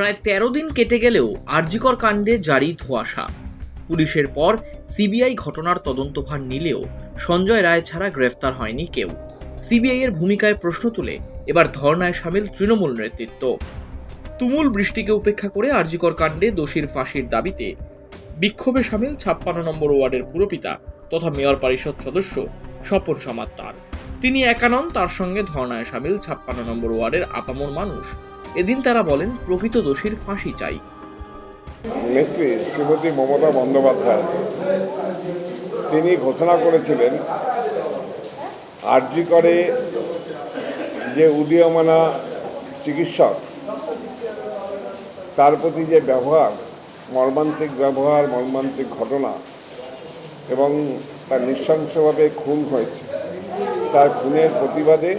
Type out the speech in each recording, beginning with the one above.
প্রায় তেরো দিন কেটে গেলেও আরজিকর কাণ্ডে জারি ধোঁয়াশা। পুলিশের পর সিবিআই ঘটনার তদন্তভার নিলেও সঞ্জয় রায় ছাড়া গ্রেফতার হয়নি কেউ। সিবিআই এর ভূমিকায় প্রশ্ন তুলে এবার ধর্নায় সামিল তৃণমূল নেতৃত্ব। তুমুল বৃষ্টিকে উপেক্ষা করে আরজিকর কাণ্ডে দোষীর ফাঁসির দাবিতে বিক্ষোভে সামিল ছাপ্পান্ন নম্বর ওয়ার্ডের পুরপিতা তথা মেয়র পরিষদ সদস্য স্বপন সমাত্তার। তিনি একা নন, তার সঙ্গে ধর্নায় সামিল ছাপ্পান্ন নম্বর ওয়ার্ডের আপামর মানুষ এদিন তারা বলেন, প্রকৃত দোষীর ফাঁসি চাই। নেত্রী শ্রীমতী মমতা বন্দ্যোপাধ্যায়, তিনি ঘোষণা করেছিলেন, আরজি করে যে উদীয়মানা চিকিৎসক, তার প্রতি যে ব্যবহার, মর্মান্তিক ব্যবহার, মর্মান্তিক ঘটনা, এবং তার নৃশংসভাবে খুন হয়েছে, তার খুনের প্রতিবাদে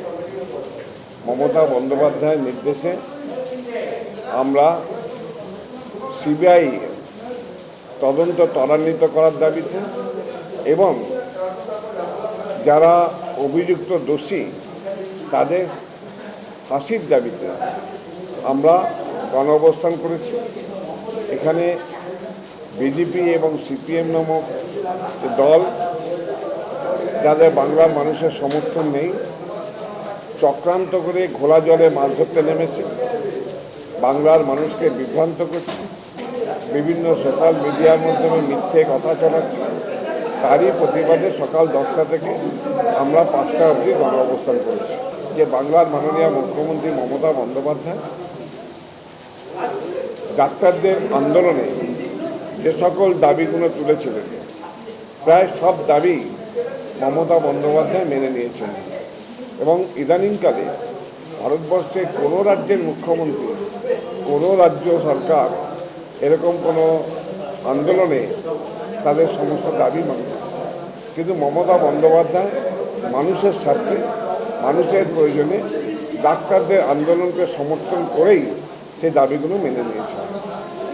মমতা বন্দ্যোপাধ্যায়ের নির্দেশে আমরা সিবিআই তদন্ত ত্বরান্বিত করার দাবিতে এবং যারা অভিযুক্ত দোষী, তাদের ফাঁসির দাবিতে আমরা গণ অবস্থান করেছি। এখানে বিজেপি এবং সিপিএম নামক দল, যাদের বাংলার মানুষের সমর্থন নেই, চক্রান্ত করে ঘোলা জলে মাছ ধরতে নেমেছে। বাংলার মানুষকে বিভ্রান্ত করছে। বিভিন্ন সোশ্যাল মিডিয়ার মাধ্যমে মিথ্যে কথা চালাচ্ছে তারই প্রতিবাদে সকাল দশটা থেকে আমরা পাঁচটা অবধি গণ অবস্থান করেছি। যে বাংলার মাননীয় মুখ্যমন্ত্রী মমতা বন্দ্যোপাধ্যায়, ডাক্তারদের আন্দোলনে যে সকল দাবিগুলো তুলেছিলেন, প্রায় সব দাবি মমতা বন্দ্যোপাধ্যায় মেনে নিয়েছেন। এবং ইদানিংকালে ভারতবর্ষে কোনো রাজ্যের মুখ্যমন্ত্রী কোনো রাজ্য সরকার এরকম কোনো আন্দোলনে তাদের সমস্ত দাবি মানে কিন্তু মমতা বন্দ্যোপাধ্যায় মানুষের স্বার্থে, মানুষের প্রয়োজনে ডাক্তারদের আন্দোলনকে সমর্থন করেই সেই দাবিগুলো মেনে নিয়েছে।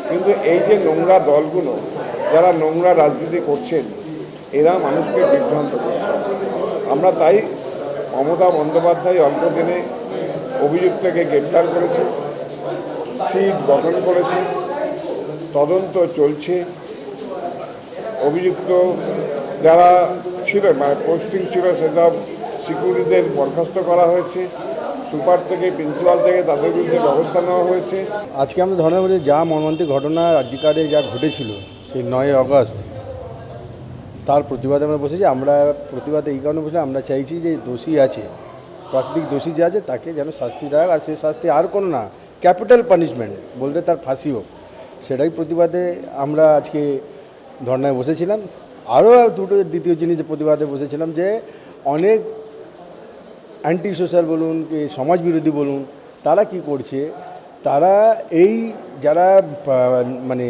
কিন্তু এই যে নোংরা দলগুলো, যারা নোংরা রাজনীতি করছেন, এরা মানুষকে বিভ্রান্ত করছে। আমরা তাই মমতা বন্দ্যোপাধ্যায় অল্প দিনে অভিযুক্তকে গ্রেপ্তার করেছে। সিট গঠন করেছে, তদন্ত চলছে। অভিযুক্ত যারা ছিল মানে পোস্টিং ছিল, সেসব সিকিউরিটিদের বরখাস্ত করা হয়েছে। সুপার থেকে, প্রিন্সিপাল থেকে তাদের বিরুদ্ধে ব্যবস্থা নেওয়া হয়েছে। আজকে আমরা ধরে বলি যা মর্মান্তিক ঘটনা রাজ্যকারে যা ঘটেছিল সেই নয় অগস্ট, তার প্রতিবাদে আমরা বসেছি। আমরা প্রতিবাদে এই কারণে বসে আমরা চাইছি যে দোষী আছে, প্রাকৃতিক দোষী যে আছে, তাকে যেন শাস্তি দেয় আর সেই শাস্তি আর কোনো না ক্যাপিটাল পানিশমেন্ট বলতে তার ফাঁসি হোক, সেটাই প্রতিবাদে আমরা আজকে ধর্নায় বসেছিলাম। আরও দুটো দ্বিতীয় জিনিস প্রতিবাদে বসেছিলাম যে অনেক অ্যান্টি সোশ্যাল বলুন কি সমাজ বিরোধী বলুন, তারা কি করছে? তারা এই যারা মানে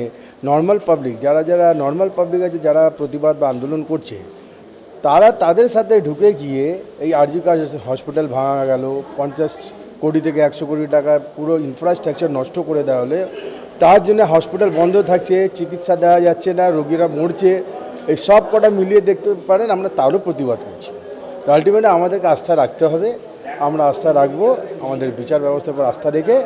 নর্মাল পাবলিক যারা যারা নর্মাল পাবলিক আছে, যারা প্রতিবাদ বা আন্দোলন করছে, তারা তাদের সাথে ঢুকে গিয়ে এই আরজি হসপিটাল ভাঙা গেল, পঞ্চাশ কোটি থেকে একশো কোটি টাকার পুরো ইনফ্রাস্ট্রাকচার নষ্ট করে দেওয়া হলে, তার জন্য হসপিটাল বন্ধ থাকছে, চিকিৎসা দেওয়া যাচ্ছে না, রোগীরা মরছে, এই সব কটা মিলিয়ে দেখতে পারেন, আমরা তারও প্রতিবাদ করছি। তো আলটিমেটলি আমাদেরকে আস্থা রাখতে হবে, আমরা আস্থা রাখব, আমাদের বিচার ব্যবস্থার উপর আস্থা রেখে,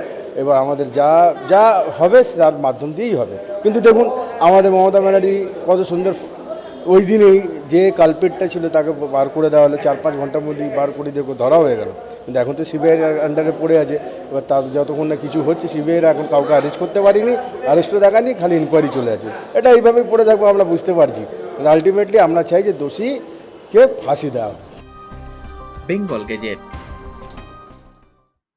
এবার আমাদের যা যা হবে তার মাধ্যম দিয়েই হবে। কিন্তু দেখুন, আমাদের মমতা ব্যানার্জি কত সুন্দর, ওই দিনেই যে কালপেটটা ছিল তাকে বার করে দেওয়া হলো, চার পাঁচ ঘণ্টার মধ্যেই বার করে দেখো ধরা হয়ে গেল। কিন্তু এখন তো সিবিআইয়ের আন্ডারে পড়ে আছে। এবার তার যতক্ষণ না কিছু হচ্ছে সিবিআইয়ের এখন কাউকে অ্যারেস্ট করতে পারিনি অ্যারেস্টও দেখানি খালি ইনকোয়ারি চলে আছে। এটা এইভাবেই পড়ে থাকব, আমরা বুঝতে পারছি। আলটিমেটলি আমরা চাই যে দোষীকে ফাঁসি দেওয়া বেঙ্গল গেজেট